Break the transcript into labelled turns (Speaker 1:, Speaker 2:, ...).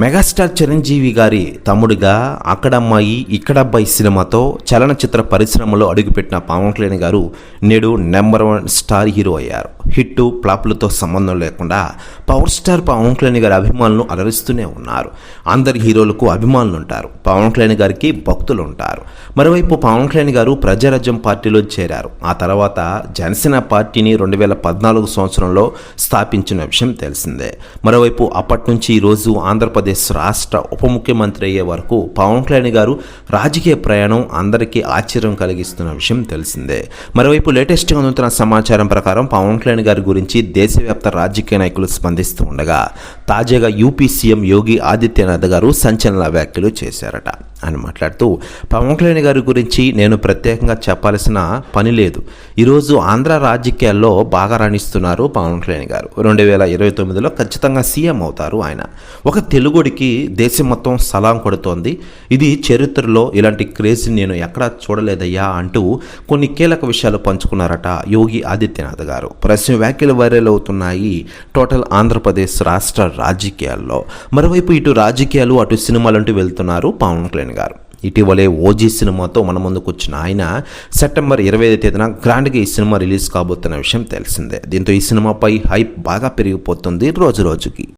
Speaker 1: Megastar Chiranjeevi గారి తమ్ముడిగా అక్కడమ్మాయి ఇక్కడబ్బాయి సినిమాతో చలనచిత్ర పరిశ్రమలో అడుగుపెట్టిన పవన్ కళ్యాణ్ గారు నేడు నెంబర్ వన్ స్టార్ హీరో అయ్యారు. హిట్టు ఫ్లాప్లతో సంబంధం లేకుండా పవర్ స్టార్ పవన్ కళ్యాణ్ గారి అభిమానులను అలరిస్తూనే ఉన్నారు. అందరి హీరోలకు అభిమానులు ఉంటారు పవన్ కళ్యాణ్ గారికి భక్తులు ఉంటారు మరోవైపు పవన్ కళ్యాణ్ గారు ప్రజారాజ్యం పార్టీలో చేరారు. ఆ తర్వాత జనసేన పార్టీని రెండు వేల పద్నాలుగు సంవత్సరంలో స్థాపించిన విషయం తెలిసిందే. మరోవైపు అప్పటి నుంచి ఈరోజు ఆంధ్రప్రదేశ్ రాష్ట్ర ఉప ముఖ్యమంత్రి అయ్యే వరకు పవన్ కళ్యాణ్ గారు రాజకీయ ప్రయాణం అందరికీ ఆశ్చర్యం కలిగిస్తున్న విషయం తెలిసిందే. మరోవైపు లేటెస్ట్గా అందుతున్న సమాచారం ప్రకారం పవన్ కళ్యాణ్ గారి గురించి దేశవ్యాప్త రాజకీయ నాయకులు స్పందిస్తూ ఉండగా తాజాగా యూపీ సీఎం యోగి ఆదిత్యనాథ్ గారు సంచలన వ్యాఖ్యలు చేశారట. అని మాట్లాడుతూ పవన్ కళ్యాణ్ గారి గురించి నేను ప్రత్యేకంగా చెప్పాల్సిన పని లేదు. ఈరోజు ఆంధ్ర రాజకీయాల్లో బాగా రాణిస్తున్నారు పవన్ కళ్యాణ్ గారు. రెండు వేల ఇరవై తొమ్మిదిలో ఖచ్చితంగా సీఎం అవుతారు ఆయన. ఒక తెలుగుడికి దేశం మొత్తం సలాం కొడుతోంది. ఇది చరిత్రలో ఇలాంటి క్రేజ్ నేను ఎక్కడా చూడలేదయ్యా అంటూ కొన్ని కీలక విషయాలు పంచుకున్నారట యోగి ఆదిత్యనాథ్ గారు. ప్రశ్న వ్యాఖ్యలు వైరల్ అవుతున్నాయి టోటల్ ఆంధ్రప్రదేశ్ రాష్ట్ర రాజకీయాల్లో. మరోవైపు ఇటు రాజకీయాలు అటు సినిమాలంటూ వెళ్తున్నారు పవన్ కళ్యాణ్ గారు. ఇటీవలే ఓజీ సినిమాతో మన ముందుకు వచ్చిన ఆయన సెప్టెంబర్ ఇరవై ఐదు తేదీన గ్రాండ్గా ఈ సినిమా రిలీజ్ కాబోతున్న విషయం తెలిసిందే. దీంతో ఈ సినిమాపై హైప్ బాగా పెరిగిపోతుంది రోజు రోజుకి